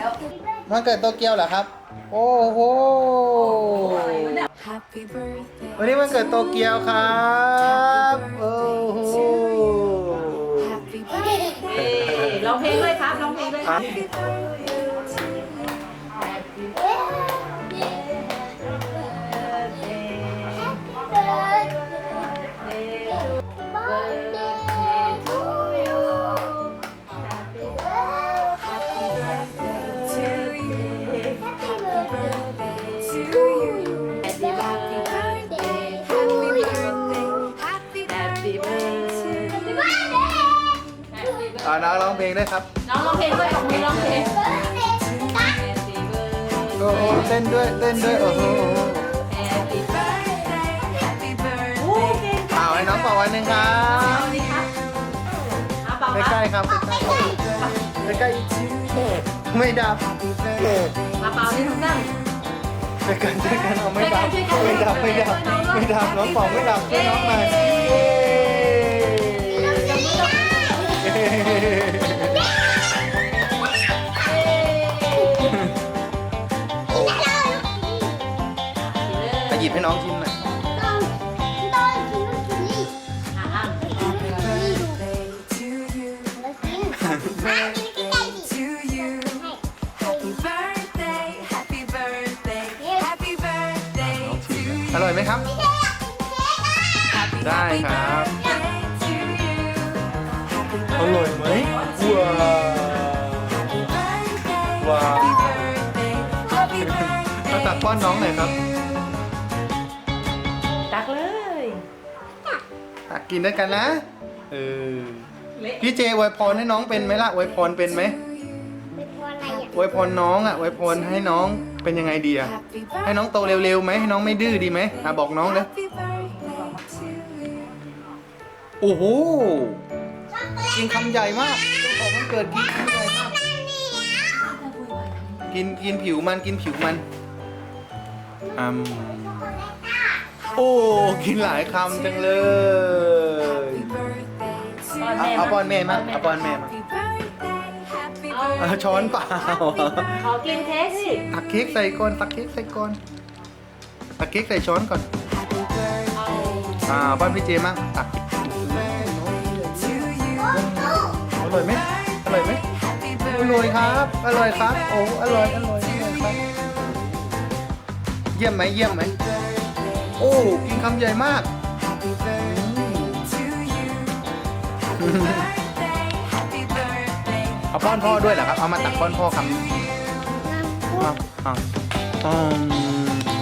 แล้ว วันเกิดโตเกียวเหรอครับ โอ้โห Happy birthday. วันนี้วันเกิดโตเกียวครับ โอ้โห Happy birthday. เอ้ยร้องเพลงด้วยครับร้องเพลงด้วยครับ Happy birthday. อ่าน้องร้องเพลงด้วยครับน้องร้องเพลงด้วยของมือร้องเพลง โอ้โหเต้นด้วยเต้นด้วยโอ้โห Happy birthday. Happy โอ้ birthday. เก่งเอาให้น้องบอกวันหนึ่งครัเอาบสิครับเอาเปล่าใกครัล้บๆครับใกล้ๆใกล้ๆไม่ดับมาเปล่าที่ทุกนั่งช่วยกันช่วยกันเอาไม่ดับช่วยกันช่ไม่วยกัดับนไม่ดับช่วยน้องด้วยไม่ดับน้องป๋องไม่ดับช่วยน้องหน่ บให้น้องชิมหน่อยอะอะ Birthday to you. Birthday to you. Happy birthday. Happy birthday. Happy birthday to you. อร่อยไหมครับ Happy ได้ครับ birthday to you. Happy อร่อยไหม birthday. ว้าว Happy birthday. Wow. Happy birthday. Happy เอา birthday. ตักป้อนน้องหน่อยครับ ตักเลย ตักกินด้วยกันนะเออเละพี่เจอวยพรให้น้องเป็นไหมล่ะอวยพรเป็นไหมอวยพรน้องอะอวยพรให้น้องเป็นยังไงดีอะ Happy ให้น้องโตเร็วๆไหมให้น้องไม่ดื้อดีไหมอะบอกน้องเลย Happy birthday to you. โอ้โหกินคำใหญ่มากเจ้าของมันเกิดกินคำใหญ่มากกินกินผิวมันกินผิวมันอืม โอ้ กินหลายคำจังเลย Happy birthday to ป้อนเอาแม่เอาป้อนแม่มาเอาป้อนแม่มา Happy birthday, happy เอา birthday. ช้อนเปล่าขอกินเค้กสิตักเค้กใส่ก่อนตักเค้กใส่ก่อนตักเค้กใส่ช้อนก่อน Happy birthday อ่าป้อนพี่เจมั่งตัก to you. อร่อยไหมอร่อยไหม Happy อร่อย birthday. ครับ อร่อยครับ โอ้ อร่อย อร่อยอร่อยครับ เยี่ยมไหมเยี่ยมไหม โอ้ กินคำใหญ่มาก Happy birthday to you. Happy birthday, happy birthday. เอาป้อนพ่อด้วยเหรอครับ เอามาตักป้อนพ่อคำนึงเอาเอาอืม